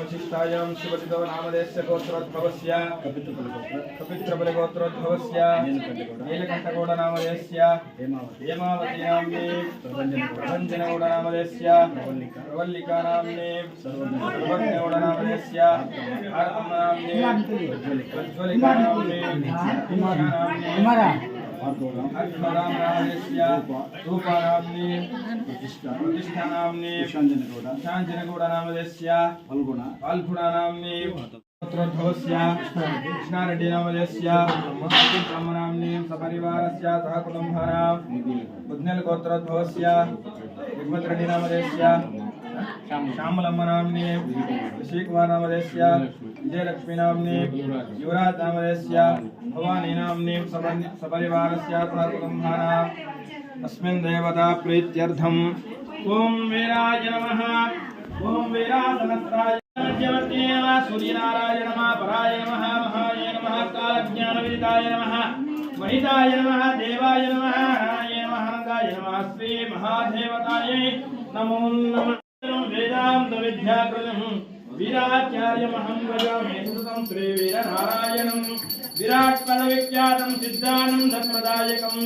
विशिष्टायां शिवचितो नामदेशस्य गोत्रोद्भवस्य कपित्रबलगोत्रोद्भवस्य नीलकण्ठकोडनामदेशस्य हेमावतीनाम्ने प्रभञ्जनगौडनामदेशस्य प्रवल्लिकानाम्ने सर्वज्ञगौडनामदेशस्य आरम्भनाम्ने प्रज्वलिकानाम्ने प्रतिष्ठानाम्नीशाञ्जनगौडनामदेश्य फल्गुण फाल्गुणानाम्नी कृष्णारेड्डी नामदेश्य ब्रह्मनाम्नी सपरिवारस्य सह कुटुम्बानां उद्नलगोत्रोद्भवस्य विघ्मत्रेड्डी नामदेश्य श्यामलम्ब नाम्ने श्रीकुमार नामधेयस्य विजयलक्ष्मी युवराज नामधेयस्य भवानी नाम्ने सपरिवारस्य कुटुम्बानाम् अस्मिन् देवता प्रीत्यर्थम्। ॐ वीराय नमः। ॐ वीरासहस्राय सूर्यनारायण नमः। पराय नमः। महाय नमः। कालज्ञानविदिताय नमः। नमः। देवाय नमः। नमः। नमो नमः। वेदान्तविद्याकृतम् वीराचार्यमहं भजामि सुतं श्रीवीरनारायणं। विराट्पदविख्यातं सिद्धानन्दप्रदायकं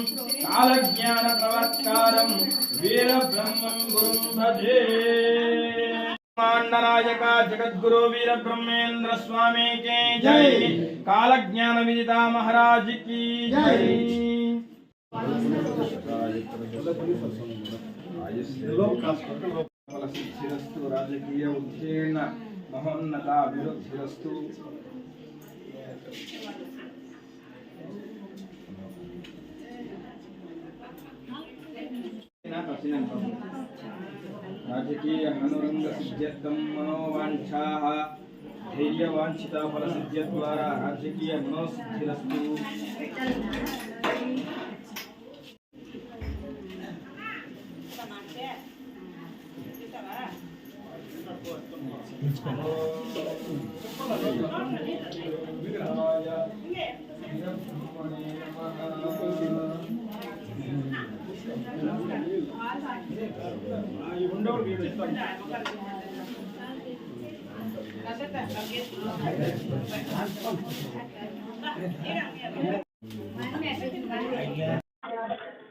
कालज्ञानप्रवत्कारं वीरब्रह्मं गुरुं भजे। माण्डनायक जगद्गुरु वीर ब्रह्मेंद्र स्वामी के जय। काल ज्ञान विदिता महाराज की जय। ఫలసిద్ధిరస్తు రాజకీయ ఉత్తీర్ణ మహోన్నత అభివృద్ధిరస్తు రాజకీయ అనురంగ సిద్ధ్యర్థం మనోవాంఛా ధైర్యవాంఛిత ఫలసిద్ధ్య ద్వారా రాజకీయ మనోసిద్ధిరస్తు.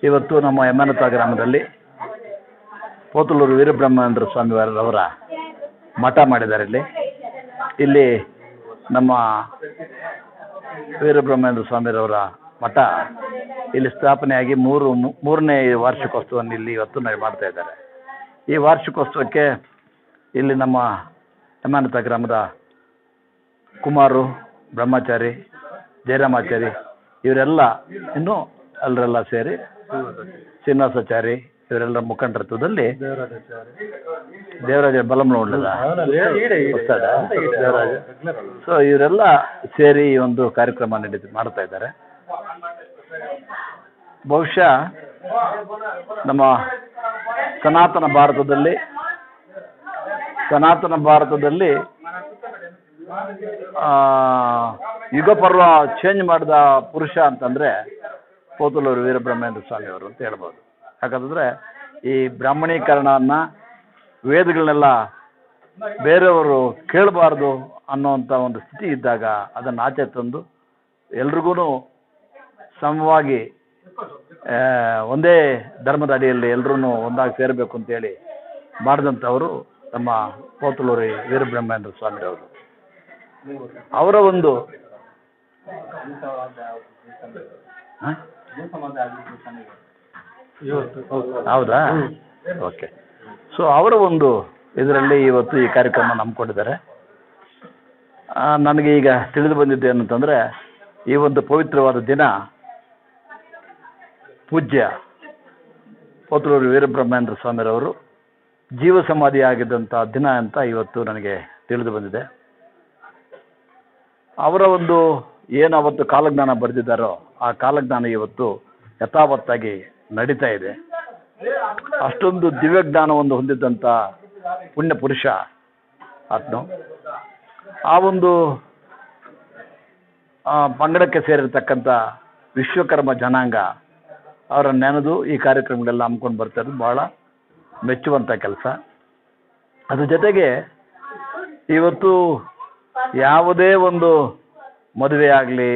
ಇವತ್ತು ನಮ್ಮ ಯಮನತ ಗ್ರಾಮದಲ್ಲಿ ಪೋತಲೂರು ವೀರಬ್ರಹ್ಮೇಂದ್ರ ಸ್ವಾಮಿಯವರವರ ಮಠ ಮಾಡಿದ್ದಾರೆ ಇಲ್ಲಿ. ಇಲ್ಲಿ ನಮ್ಮ ವೀರಬ್ರಹ್ಮೇಂದ್ರ ಸ್ವಾಮಿರವರ ಮಠ ಇಲ್ಲಿ ಸ್ಥಾಪನೆಯಾಗಿ ಮೂರು ಮೂರನೇ ವಾರ್ಷಿಕೋತ್ಸವವನ್ನು ಇಲ್ಲಿ ಇವತ್ತು ಮಾಡ್ತಾ ಇದ್ದಾರೆ. ಈ ವಾರ್ಷಿಕೋತ್ಸವಕ್ಕೆ ಇಲ್ಲಿ ನಮ್ಮ ಹೆಮಾನತ ಗ್ರಾಮದ ಕುಮಾರು, ಬ್ರಹ್ಮಚಾರಿ, ಜಯರಾಮಾಚಾರಿ ಇವರೆಲ್ಲ ಇನ್ನು ಎಲ್ಲರೆಲ್ಲ ಸೇರಿ ಶ್ರೀನಿವಾಸಾಚಾರಿ ಇವರೆಲ್ಲ ಮುಖಂಡತ್ವದಲ್ಲಿ ದೇವರಾಜ ಬಲಮ್ನ ಉಳ್ಳದ ದೇವರಾಜ? ಸೊ ಇವರೆಲ್ಲ ಸೇರಿ ಈ ಒಂದು ಕಾರ್ಯಕ್ರಮ ನಡೀತಿ ಮಾಡ್ತಾ ಇದ್ದಾರೆ. ಬಹುಶಃ ನಮ್ಮ ಸನಾತನ ಭಾರತದಲ್ಲಿ ಸನಾತನ ಭಾರತದಲ್ಲಿ ಆ, ಯುಗ ಪರ್ವ ಚೇಂಜ್ ಮಾಡಿದ ಪುರುಷ ಅಂತಂದ್ರೆ ಪೋತಲೂರು ವೀರಬ್ರಹ್ಮೇಂದ್ರ ಸ್ವಾಮಿ ಅವರು ಅಂತ ಹೇಳ್ಬೋದು. ಯಾಕಂತಂದ್ರೆ ಈ ಬ್ರಾಹ್ಮಣೀಕರಣವನ್ನ ವೇದಗಳನ್ನೆಲ್ಲ ಬೇರೆಯವರು ಕೇಳಬಾರ್ದು ಅನ್ನೋಂಥ ಒಂದು ಸ್ಥಿತಿ ಇದ್ದಾಗ ಅದನ್ನು ಆಚೆ ತಂದು ಎಲ್ರಿಗೂ ಸಮವಾಗಿ ಒಂದೇ ಧರ್ಮದ ಅಡಿಯಲ್ಲಿ ಎಲ್ಲರೂ ಒಂದಾಗಿ ಸೇರಬೇಕು ಅಂತೇಳಿ ಮಾಡಿದಂಥವರು ನಮ್ಮ ಪೋತಲೂರಿ ವೀರಬ್ರಹ್ಮೇಂದ್ರ ಸ್ವಾಮಿಯವರು ಅವರ. ಒಂದು? ಹೌದಾ? ಓಕೆ. ಸೊ ಅವರ ಒಂದು ಇದರಲ್ಲಿ ಇವತ್ತು ಈ ಕಾರ್ಯಕ್ರಮ ನಂಬಿಕೊಂಡಿದ್ದಾರೆ ನನಗೆ ಈಗ ತಿಳಿದು ಬಂದಿದ್ದು ಏನಂತಂದರೆ, ಈ ಒಂದು ಪವಿತ್ರವಾದ ದಿನ ಪೂಜ್ಯ ಪೋತ್ರೂರು ವೀರಬ್ರಹ್ಮೇಂದ್ರ ಸ್ವಾಮಿರವರು ಜೀವ ಸಮಾಧಿ ಆಗಿದ್ದಂಥ ದಿನ ಅಂತ ಇವತ್ತು ನನಗೆ ತಿಳಿದು ಬಂದಿದೆ. ಅವರ ಒಂದು ಏನು ಅವತ್ತು ಕಾಲಜ್ಞಾನ ಬರೆದಿದ್ದಾರೋ ಆ ಕಾಲಜ್ಞಾನ ಇವತ್ತು ಯಥಾವತ್ತಾಗಿ ನಡೀತಾ ಇದೆ. ಅಷ್ಟೊಂದು ದಿವ್ಯಜ್ಞಾನವನ್ನು ಹೊಂದಿದ್ದಂಥ ಪುಣ್ಯ ಪುರುಷ ಆತನು ಆ ಒಂದು ಪಂಗಡಕ್ಕೆ ಸೇರಿರ್ತಕ್ಕಂಥ ವಿಶ್ವಕರ್ಮ ಜನಾಂಗ ಅವರ ನೆನೆದು ಈ ಕಾರ್ಯಕ್ರಮಗಳೆಲ್ಲ ಹಮ್ಮಿಕೊಂಡು ಬರ್ತಾ ಇರೋದು ಭಾಳ ಮೆಚ್ಚುವಂಥ ಕೆಲಸ. ಅದ್ರ ಜೊತೆಗೆ ಇವತ್ತು ಯಾವುದೇ ಒಂದು ಮದುವೆ ಆಗಲಿ,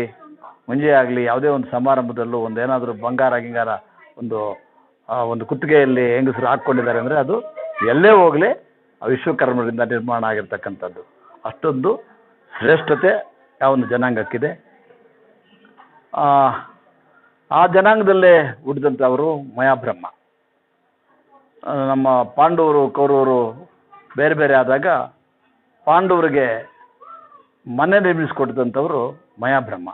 ಮುಂಜೆ ಆಗಲಿ ಯಾವುದೇ ಒಂದು ಸಮಾರಂಭದಲ್ಲೂ ಒಂದೇನಾದರೂ ಬಂಗಾರ, ಗಿಂಗಾರ ಒಂದು ಒಂದು ಕುತ್ತಿಗೆಯಲ್ಲಿ ಹೆಂಗಸರು ಹಾಕ್ಕೊಂಡಿದ್ದಾರೆ ಅಂದರೆ ಅದು ಎಲ್ಲೇ ಹೋಗಲಿ ವಿಶ್ವಕರ್ಮರಿಂದ ನಿರ್ಮಾಣ ಆಗಿರ್ತಕ್ಕಂಥದ್ದು. ಅಷ್ಟೊಂದು ಶ್ರೇಷ್ಠತೆ ಆ ಒಂದು ಜನಾಂಗಕ್ಕಿದೆ. ಆ, ಆ ಜನಾಂಗದಲ್ಲೇ ಹುಟ್ಟಿದಂಥವರು ಮಯಾಬ್ರಹ್ಮ. ನಮ್ಮ ಪಾಂಡವರು ಕೌರವರು ಬೇರೆ ಬೇರೆ ಆದಾಗ ಪಾಂಡವರಿಗೆ ಮನೆ ನಿರ್ಮಿಸಿಕೊಟ್ಟಂಥವರು ಮಯಾಬ್ರಹ್ಮ.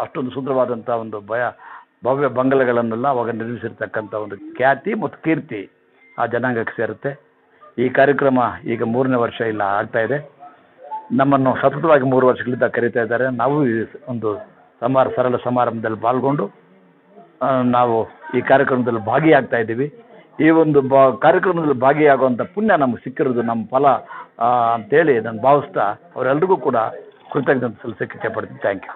ಅಷ್ಟೊಂದು ಸುಂದರವಾದಂಥ ಒಂದು ಭಯ ಭವ್ಯ ಬಂಗಲೆಗಳನ್ನೆಲ್ಲ ಅವಾಗ ನಿರ್ಮಿಸಿರ್ತಕ್ಕಂಥ ಒಂದು ಖ್ಯಾತಿ ಮತ್ತು ಕೀರ್ತಿ ಆ ಜನಾಂಗಕ್ಕೆ ಸೇರುತ್ತೆ. ಈ ಕಾರ್ಯಕ್ರಮ ಈಗ ಮೂರನೇ ವರ್ಷ ಇಲ್ಲ, ಆಗ್ತಾ ಇದೆ. ನಮ್ಮನ್ನು ಸತತವಾಗಿ ಮೂರು ವರ್ಷಗಳಿಂದ ಕರೀತಾ ಇದ್ದಾರೆ. ನಾವು ಒಂದು ಸಮಾರ, ಸರಳ ಸಮಾರಂಭದಲ್ಲಿ ಪಾಲ್ಗೊಂಡು ನಾವು ಈ ಕಾರ್ಯಕ್ರಮದಲ್ಲಿ ಭಾಗಿಯಾಗ್ತಾ ಇದ್ದೀವಿ. ಈ ಒಂದು ಬ, ಕಾರ್ಯಕ್ರಮದಲ್ಲಿ ಭಾಗಿಯಾಗುವಂಥ ಪುಣ್ಯ ನಮಗೆ ಸಿಕ್ಕಿರೋದು, ನಮ್ಮ ಫಲ ಅಂತೇಳಿ ನಾನು ಭಾವಿಸ್ತಾ ಅವರೆಲ್ಲರಿಗೂ ಕೂಡ ಕೃತಜ್ಞತೆ ಸಲ್ಲಿಸೋಕ್ಕೆ ಪಡ್ತೀನಿ ಥ್ಯಾಂಕ್ ಯು